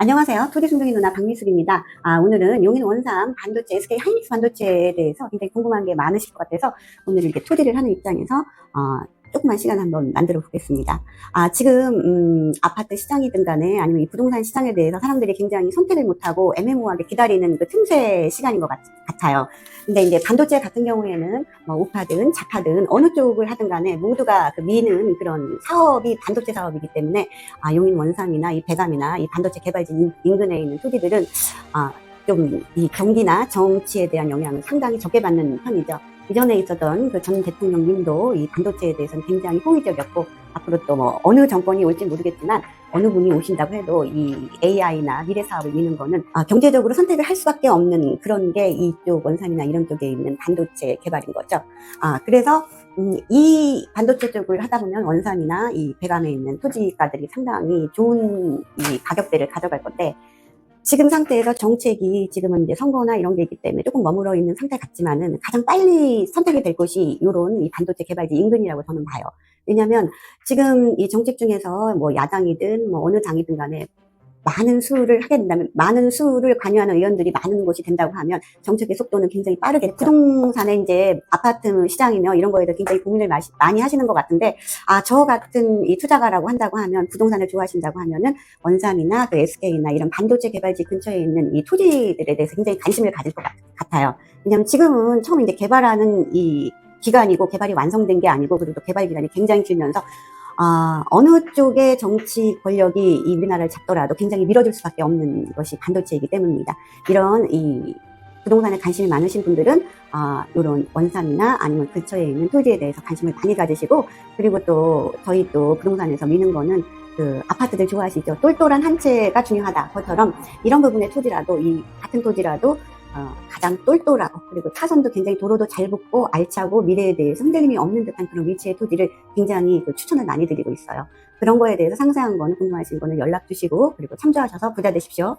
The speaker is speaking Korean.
안녕하세요. 토지 순둥이 누나 박미숙입니다. 아, 오늘은 용인 원산 반도체, SK 하이닉스 반도체에 대해서 굉장히 궁금한 게 많으실 것 같아서 오늘 이렇게 토지를 하는 입장에서 어, 조그만 시간 한번 만들어 보겠습니다. 아, 지금 음, 아파트 시장이든 간에 아니면 이 부동산 시장에 대해서 사람들이 굉장히 선택을 못하고 애매모호하게 기다리는 그 틈새 시간인 것 같, 아요 근데 이제 반도체 같은 경우에는 뭐 우파든 자파든 어느 쪽을 하든 간에 모두가 그 미는 그런 사업이 반도체 사업이기 때문에 아, 용인 원삼이나 이 배감이나 이 반도체 개발지 인- 인근에 있는 토지들은 아, 좀 이 경기나 정치에 대한 영향을 상당히 적게 받는 편이죠. 이전에 있었던 그 전 대통령님도 이 반도체에 대해서는 굉장히 호의적이었고 앞으로 또 뭐 어느 정권이 올지 모르겠지만 어느 분이 오신다고 해도 이 AI나 미래 사업을 미는 거는 아, 경제적으로 선택을 할 수밖에 없는 그런 게 이쪽 원산이나 이런 쪽에 있는 반도체 개발인 거죠. 아, 그래서 음, 이 반도체 쪽을 하다 보면 원산이나 이 배감에 있는 토지가들이 상당히 좋은 이 가격대를 가져갈 건데 지금 상태에서 정책이 지금은 이제 선거나 이런 게 있기 때문에 조금 머물러 있는 상태 같지만은 가장 빨리 선택이 될 곳이 이런 이 반도체 개발지 인근이라고 저는 봐요. 왜냐하면 지금 이 정책 중에서 뭐 야당이든 뭐 어느 당이든 간에 많은 수를 하게 된다면 많은 수를 관여하는 의원들이 많은 곳이 된다고 하면 정책의 속도는 굉장히 빠르겠죠. 부동산에 이제 아파트 시장이며 이런 거에 대해 굉장히 고민을 많이 하시는 것 같은데 아 저 같은 이 투자가라고 한다고 하면 부동산을 좋아하신다고 하면은 원삼이나 그 SK나 이런 반도체 개발지 근처에 있는 이 토지들에 대해서 굉장히 관심을 가질 것 같- 같아요. 왜냐하면 지금은 처음 이제 개발하는 이 기간이고 개발이 완성된 게 아니고 그리고 또 개발 기간이 굉장히 길면서 아, 어느 쪽의 정치 권력이 이 우리나라를 잡더라도 굉장히 밀어줄 수밖에 없는 것이 반도체이기 때문입니다. 이런 이 부동산에 관심이 많으신 분들은 아, 이런 원산이나 아니면 근처에 있는 토지에 대해서 관심을 많이 가지시고 그리고 또 저희 또 부동산에서 미는 거는 그 아파트들 좋아하시죠. 똘똘한 한 채가 중요하다. 그처럼 이런 부분의 토지라도 이 같은 토지라도 어, 가장 똘똘하고 그리고 타선도 굉장히 도로도 잘 붙고 알차고 미래에 대해서 흔들림이 없는 듯한 그런 위치의 토지를 굉장히 그 추천을 많이 드리고 있어요. 그런 거에 대해서 상세한 거는 궁금하신 거는 연락 주시고 그리고 참조하셔서 부자 되십시오.